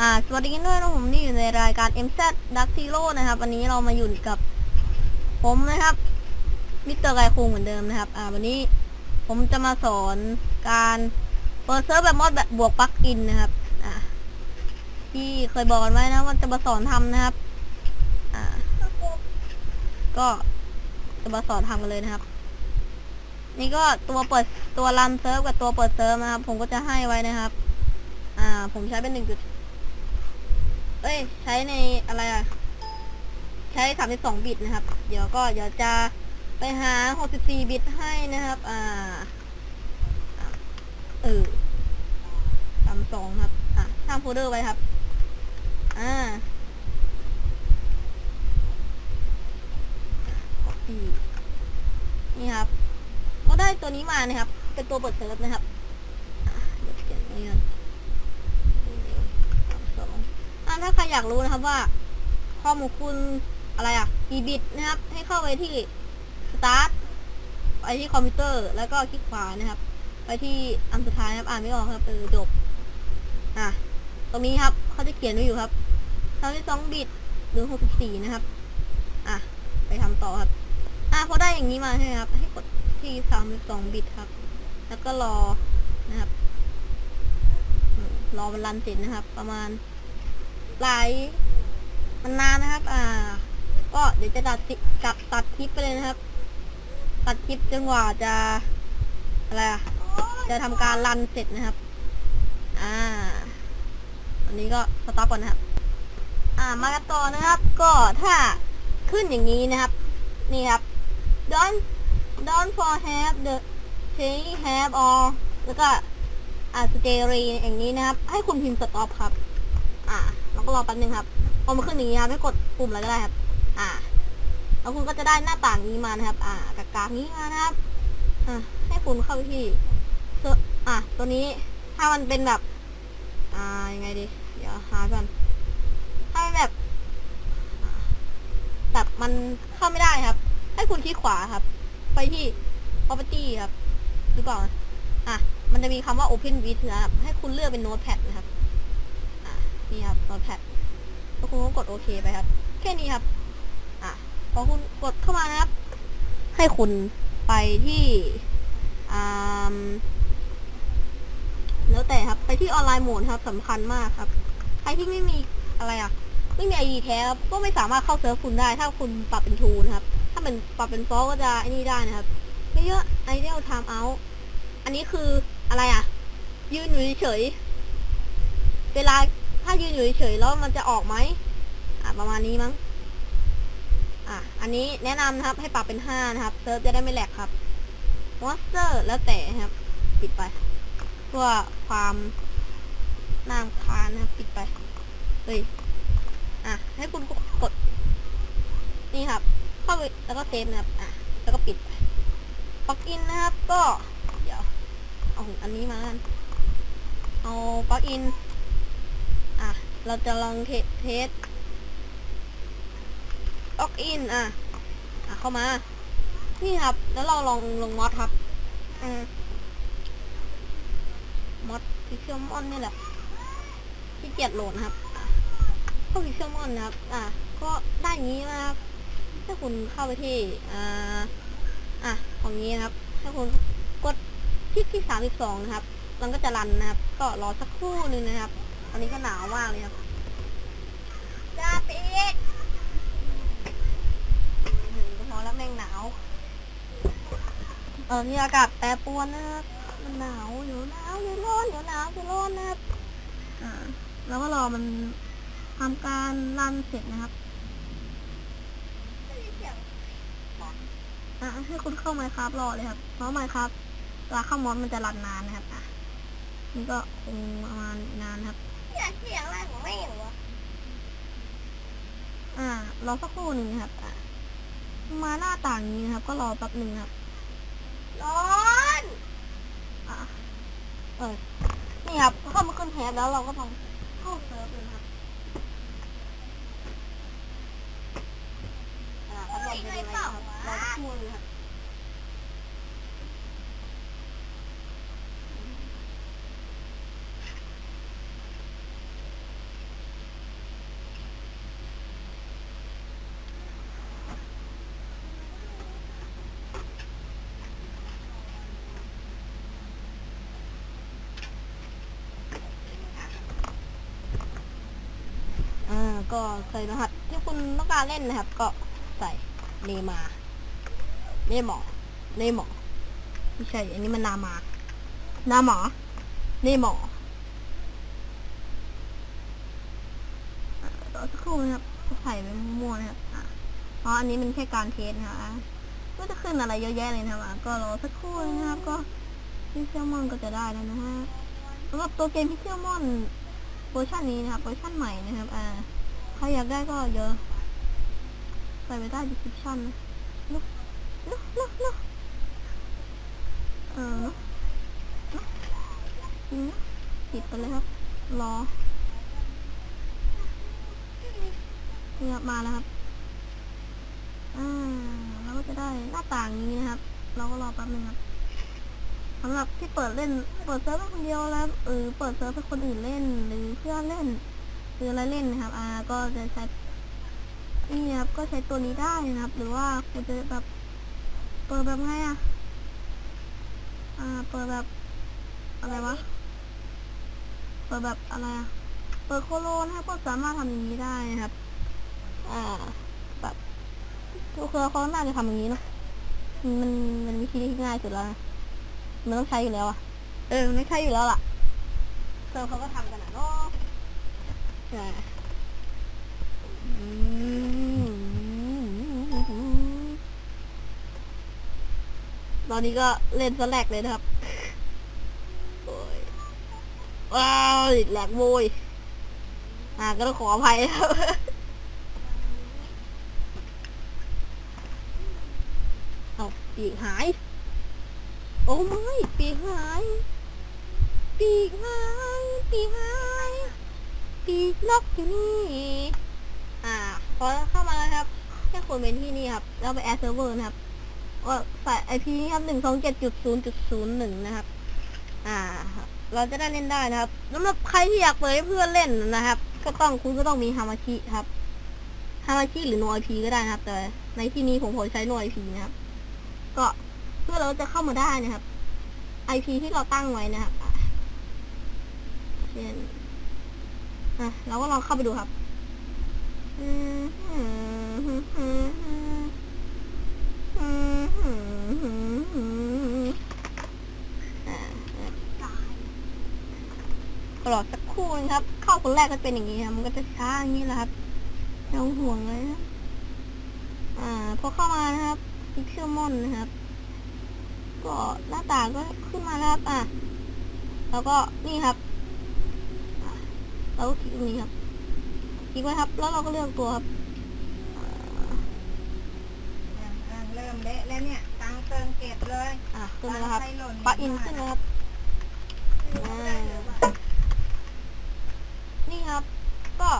อ่าสวัสดีกันด้วยนะผมนี่อยู่ในรายการ MZ Dark Zero นะครับวันนี้เรามาอยู่กับผมนะครับมิสเตอร์ไกคุงเหมือนเดิมนะครับ อ่า วันนี้ผมจะมาสอนการเปิดเซิร์ฟแบบมอดแบบบวกปลั๊กอินนะครับ อ่าที่เคยบอกกันไว้นะว่าจะมาสอนทำนะครับ อ่า ก็จะมาสอนทำกันเลยนะครับ นี่ก็ตัวเปิดตัวรันเซิร์ฟกับตัวเปิดเซิร์ฟนะครับ ผมก็จะให้ไว้นะครับ อ่า ผมใช้เป็นหนึ่งจุด เอ้ย ใช้ในอะไรอะใช้สามสิบสองบิตนะครับ เดี๋ยวก็เดี๋ยวจะไปหาหกสิบสี่บิตให้นะครับ อ่า เออสามสองครับ อะสร้างโฟลเดอร์ไว้ครับ อ่า copy นี่ครับ ก็ได้ตัวนี้มานะครับ เป็นตัวเปิดเซิร์ฟนะครับเดี๋ยวเขียนไว้ก่อนสามสองอะ ถ้าใครอยากรู้นะครับว่า ข้อมูลคุณอะไรอะกี่บิตนะครับ ให้เข้าไปที่ start ไปที่คอมพิวเตอร์แล้วก็คลิกขวานะครับ ไปที่อันสุดท้ายนะครับ อ่านไม่ออกครับเออจบอะตรงนี้ครับเขาจะเขียนไว้อยู่ครับสามสิบสองบิตหรือหกสิบสี่นะครับ อะ ไปทำต่อครับ อะพอได้อย่างนี้มาใช่ไหมครับ ให้กดที่สามสิบสองบิตครับ แล้วก็รอนะครับ รอมันรันเสร็จนะครับ ประมาณ หลายมันนานนะครับ อ่า ก็เดี๋ยวจะตัดสิกับตัดคลิปไปเลยนะครับ ตัดคลิปจนกว่าจะอะไรอะจะทำการรันเสร็จนะครับ อ่าอันนี้ก็สต็อปก่อนนะครับ อ่า มากันต่อนะครับ ก็ถ้าขึ้นอย่างนี้นะครับ นี่ครับ don't don't for have the change have or แล้วก็อ่า stay อย่างนี้นะครับ ให้คุณพิมพ์ stop ครับ อ่า แล้วก็รอแป๊บนึงครับพอมาขึ้นอย่างนี้ครับให้กดปุ่มอะไรก็ได้ครับ อ่า แล้วคุณก็จะได้หน้าต่างนี้มานะครับ อ่ากากากนี้มานะครับ อ่าให้คุณเข้าที่เอะตัวนี้ถ้ามันเป็นแบบ อ่ายังไงดี เดี๋ยวหาก่อนถ้ามันแบบ แบบมันเข้าไม่ได้ครับ ให้คุณคลิกขวาครับ ไปที่ property ครับหรือเปล่าอะมันจะมีคำว่า open with นะครับ ให้คุณเลือกเป็น notepad นะครับ นี่ครับ notepad แล้วคุณก็กดโอเคไปครับ แค่นี้ครับ อะ พอคุณกดเข้ามานะครับ ให้คุณไปที่อ่าแล้วแต่ครับ ไปที่ออนไลน์โหมดครับสำคัญมากครับ ใครที่ไม่มีอะไรอะ ไม่มีไอดีแท้ครับก็ไม่สามารถเข้าเซิร์ฟคุณได้ ถ้าคุณปรับเป็นทูนะครับ ถ้าเป็นปรับเป็นฟอลก็จะไอ้นี่ได้นะครับไม่เยอะไอเดียลไทม์เอาอันนี้คืออะไรอะ ยืนอยู่เฉย เวลา ถ้ายืนอยู่เฉยๆแล้วมันจะออกไหมอะประมาณนี้มั้งอะอันนี้แนะนำนะครับให้ปรับเป็นห้านะครับเซิร์ฟจะได้ไม่แหลกครับมอสเตอร์แล้วแต่ครับ ปิดไปเพื่อความน่ารำคาญนะครับ ปิดไปเฮ้ยอะ ให้คุณกด นี่ครับ เข้าไปแล้วก็เซฟนะครับ อะ แล้วก็ปิดไปปลักอินนะครับ ก็ เดี๋ยว เอาอันนี้มากันเอาปลักอิน เราจะลองเทเทสลั๊กอินอะ อะ เข้ามา นี่ครับ แล้วเราลองลงมอดครับ อืมมอดพิเชลมอนนี่แหละที่เกียจโหลดครับอะเข้าพิเชลมอนนะครับ อะ ก็ได้อย่างนี้นะครับ ถ้าคุณเข้าไปที่ อ่า อะ ของนี้นะครับ ถ้าคุณกดคลิกที่สามสิบสองนะครับ มันก็จะรันนะครับ ก็รอสักครู่หนึ่งนะครับ อันนี้ก็หนาวมากเลยครับจ้าปิดอืมพอแล้วแม่งหนาว เออนี่อากาศแปรปรวนนะครับ มันหนาวเดี๋ยวหนาวเดี๋ยวร้อนเดี๋ยวหนาวเดี๋ยวร้อนนะครับอ่าแล้วก็รอมันทำการรันเสร็จนะครับอะให้คุณเข้าไมค์ครับรอเลยครับ เพราะไมค์ครับเวลาเข้ามอสมันจะรันนานนะครับอะนี่ก็คงประมาณนานครับ อยากเสียงอะไรของไม่อยู่อะอ่ารอสักครู่หนึ่งนะครับอะมาหน้าต่างนี้นะครับ ก็รอแป๊บหนึ่งครับ ร้อนอะเออนี่ครับเข้ามาขึ้นแทบแล้วเราก็ต้องเข้าเซิร์ฟเลยนะครับอ่าพัดลมจะดูอะไรนะครับรอสักครู่หนึงครับ ก็ใส่รหัสที่คุณต้องการเล่นนะครับ ก็ใส่เนมาเนหมอเนหมอไม่ใช่ อันนี้มันนามานาหมอเนหมออะรอสักครู่นะครับใส่ไปมั่วนะครับเพราะอันนี้มันแค่การเทสนะครับอะก็จะขึ้นอะไรเยอะแยะเลยนะครับอะก็รอสักครู่นะครับ ก็พิเซลมอนก็จะได้แล้วนะฮะสำหรับตัวเกมพิเซลมอนเวอร์ชันนี้นะครับเวอร์ชันใหม่นะครับอ่า ใครอยากได้ก็เยอะใส่ไปได้ description นะเนาะเนาะเนาะเนาะเออเนาะเนาะจริงนะปิดไปเลยครับ รอนี่ครับมาแล้วครับ อ่าเราก็จะได้หน้าต่างนี้นะครับ เราก็รอแป๊บนึงครับสำหรับที่เปิดเล่น เปิดเซิร์ฟคนเดียวแล้วหรือเปิดเซิร์ฟให้คนอื่นเล่นหรือเพื่อนเล่น หรืออะไรเล่นนะครับ อ่า ก็จะใช้นี่ครับก็ใช้ตัวนี้ได้นะครับ หรือว่าคุณจะแบบ เปิดแบบไงอะ อ่า เปิดแบบ อะไรวะ เปิดแบบอะไรอะ เปิดโคโลนะครับก็สามารถทำอย่างนี้ได้นะครับ อ่า แบบทุกคนเขาน่าจะทำอย่างนี้เนอะมันมันวิธีที่ง่ายสุดแล้วนะมันต้องใช้อยู่แล้วอะ เออ มันไม่ใช่อยู่แล้วล่ะเซิร์เขาก็ทำกันอะเนาะ ตอนนี้ก็เล่นสแลกเลยนะครับโอ้ยว้าวแหลกโวยอ่าก็ต้องขออภัยนะครับเอาปีกหาย โอ้ไม่ปีกหาย ปีกหาย ปีกหาย ปีกล็อกอยู่นี่ อ่า พอเข้ามาแล้วครับ แค่คนเป็นที่นี่ครับเราไปแอดเซิร์ฟเวอร์นะครับว่าใส่ไอพีครับหนึ่งสองเจ็ดจุดศูนย์จุดศูนย์หนึ่งนะครับ อ่า เราจะได้เล่นได้นะครับสำหรับใครที่อยากเปิดให้เพื่อนเล่นนะครับ ก็ต้องคุณก็ต้องมีฮามาชิครับฮามาชิหรือโนไอพีก็ได้นะครับ แต่ในที่นี้ผมขอใช้โนไอพีนะครับ ก็เพื่อเราจะเข้ามาได้นะครับไอพีที่เราตั้งไว้นะครับเช่น อะเราก็ลองเข้าไปดูครับตลอดสักครู่นะครับ เข้าคนแรกก็เป็นอย่างนี้ครับมันก็จะช้าอย่างนี้แหละครับเองห่วงเลยนะอ่า พอเข้ามานะครับพิกเซลมอนนะครับ ก็หน้าตาก็ขึ้นมาแล้วครับ อะ แล้วก็นี่ครับ เราก็คลิกตรงนี้ครับ คลิกไว้ครับ แล้วเราก็เลือกตัวครับอ่าเริ่มเละแล้วเนี่ยตังเติงเก็บเลยอะขึ้นมาแล้วครับตังค์ใหล่นปลั๊กอินขึ้นแล้วครับอ่านี่ครับ ก็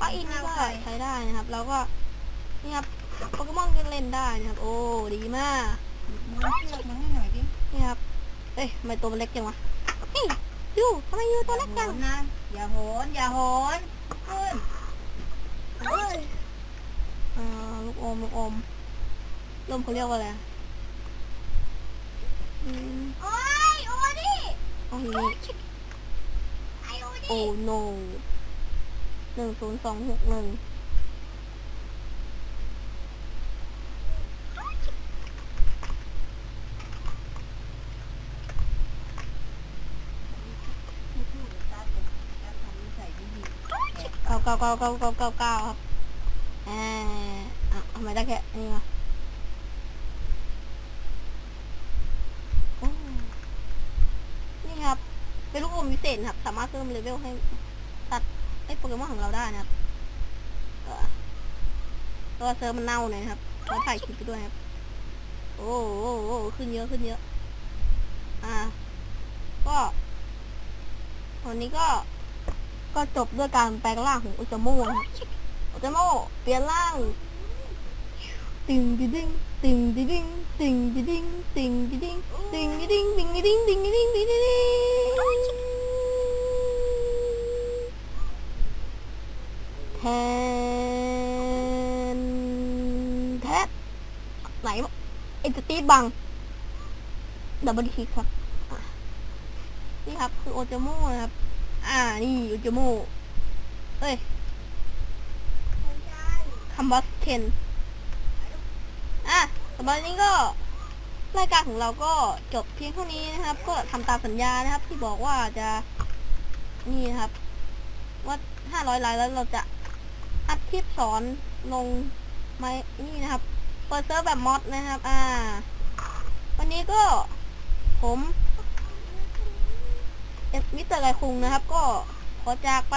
ปลั๊กอินนี่ก็ใช้ได้นะครับแล้วก็ นี่ครับโปเกมอนก็เล่นได้นะครับ โอ้ ดีมากม้วนเชือกมันให้หน่อยดิ นี่ครับ เอ้ยทำไมตัวมันเล็กจังวะเฮ้ยยูทำไมยูตัวเล็กจังโหนนะ อย่าโหน อย่าโหน ขึ้นเอ้ยอ่าลูกอมลูกอมลมเขาเรียกว่าอะไรอะอืมโอ้ยโอ้ดิเอ๋ออยู่นี่ไอโอดิโอ้ no หนึ่งศูนย์สองหกหนึ่งเก้าเก้าเก้าเก้าเก้าเก้าเก้าครับอ่าอะทำไมได้แค่นี้วะโอ้นี่ครับ เป็นลูกอมวิเศษครับ สามารถเพิ่มเลเวลให้ตัดให้โปเกมอนของเราได้นะครับตัวเซิร์ฟมันเน่าหน่อยครับเราถ่ายคลิปไปด้วยครับ โอ้โหขึ้นเยอะขึ้นเยอะ อ่า ก็วันนี้ก็ ก็จบด้วยการแปลงร่างของอุจโมนะครับอุจโมเปลี่ยนร่าง ติงดิดิงติงดิดิงติงดิดิงติงดิดิงติงดิดิงติงดิดิงติงดิดิงติงดิดิงแทนแทบไหนวะไอ้สตีบังดับเบิลคลิกครับ นี่ครับ คือโอจโมนะครับ อ่า นี่โอจโมเอ้ยำบัสเคนอะสำหรับวันนี้ก็รายการของเราก็จบเพียงเท่านี้นะครับ ก็ทำตามสัญญานะครับ ที่บอกว่าจะนี่นะครับ ว่าห้าร้อยไลค์แล้วเราจะอัดคลิปสอนลงไม้นี่นะครับ เปิดเซิร์ฟแบบมอดนะครับ อ่า วันนี้ก็ผม มิสเตอร์ไกคุงนะครับ ก็ขอจากไป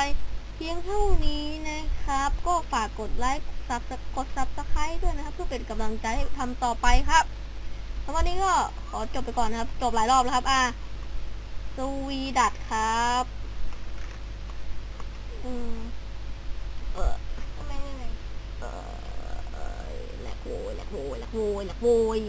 เพียงเท่านี้นะครับ ก็ฝากกดไลค์ซับกดซับสไครต์ด้วยนะครับ เพื่อเป็นกำลังใจให้ทำต่อไปครับแล้ววันนี้ก็ขอจบไปก่อนนะครับ จบหลายรอบแล้วครับ อ่าสวีดัตครับอืมเออทำไมเหนื่อยเออแหลกโวยแหลกโวยแหลกโวยแหลกโวย